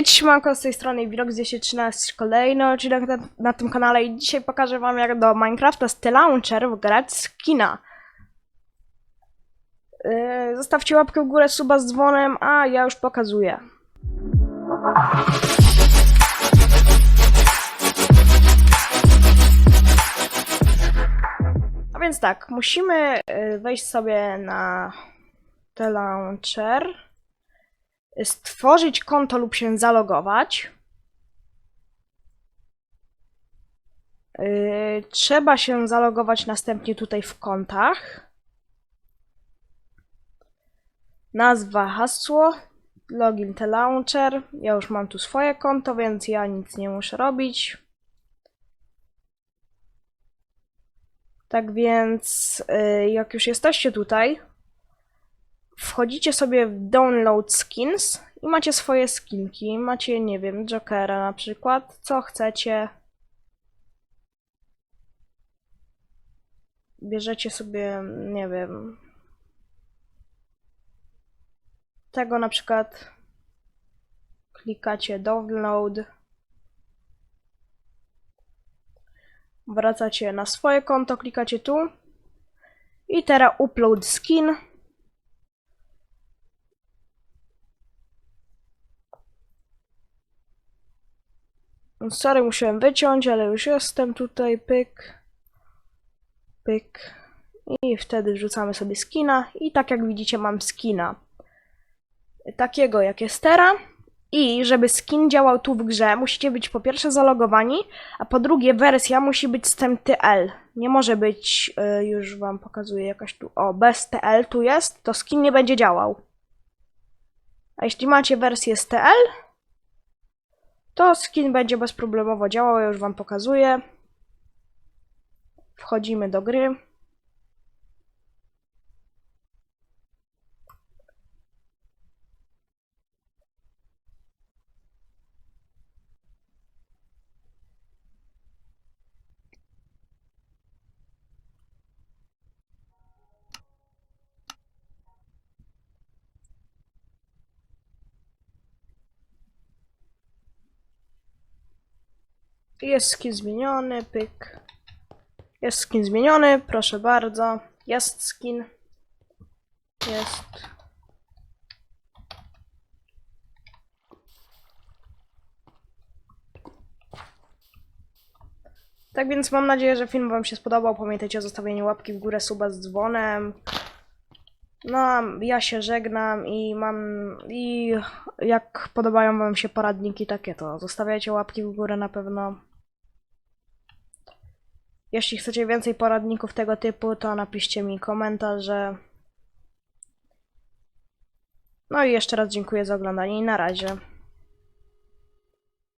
Cześć, siemanko, z tej strony Wirok 213, kolejny odcinek na, na tym kanale i dzisiaj pokażę wam jak do Minecrafta z T-Launcher wgrać skina. Yy, zostawcie łapkę w górę, suba z dzwonem, a ja już pokazuję. A więc tak, musimy yy, wejść sobie na T-Launcher stworzyć konto lub się zalogować. Yy, trzeba się zalogować następnie tutaj w kontach. Nazwa, hasło, login to launcher. Ja już mam tu swoje konto, więc ja nic nie muszę robić. Tak więc, yy, jak już jesteście tutaj, wchodzicie sobie w Download Skins i macie swoje skinki. Macie, nie wiem, Jokera na przykład, co chcecie. Bierzecie sobie, nie wiem, tego na przykład. Klikacie Download. Wracacie na swoje konto, klikacie tu. I teraz Upload Skin. Sorry, musiałem wyciąć, ale już jestem tutaj, pyk, pyk. I wtedy wrzucamy sobie skina. I tak jak widzicie, mam skina. Takiego jak jest teraz. I żeby skin działał tu w grze, musicie być po pierwsze zalogowani, a po drugie wersja musi być z tym TL. Nie może być, y, już wam pokazuję jakaś tu, o, bez TL tu jest, to skin nie będzie działał. A jeśli macie wersję z TL, to skin będzie bezproblemowo działał, ja już wam pokazuję. Wchodzimy do gry. Jest skin zmieniony, pyk. Jest skin zmieniony, proszę bardzo. Jest skin. Jest. Tak więc mam nadzieję, że film Wam się spodobał. Pamiętajcie o zostawieniu łapki w górę, suba z dzwonem. No, ja się żegnam i mam. I jak podobają Wam się poradniki takie, to zostawiajcie łapki w górę na pewno. Jeśli chcecie więcej poradników tego typu, to napiszcie mi komentarze. No i jeszcze raz dziękuję za oglądanie i na razie.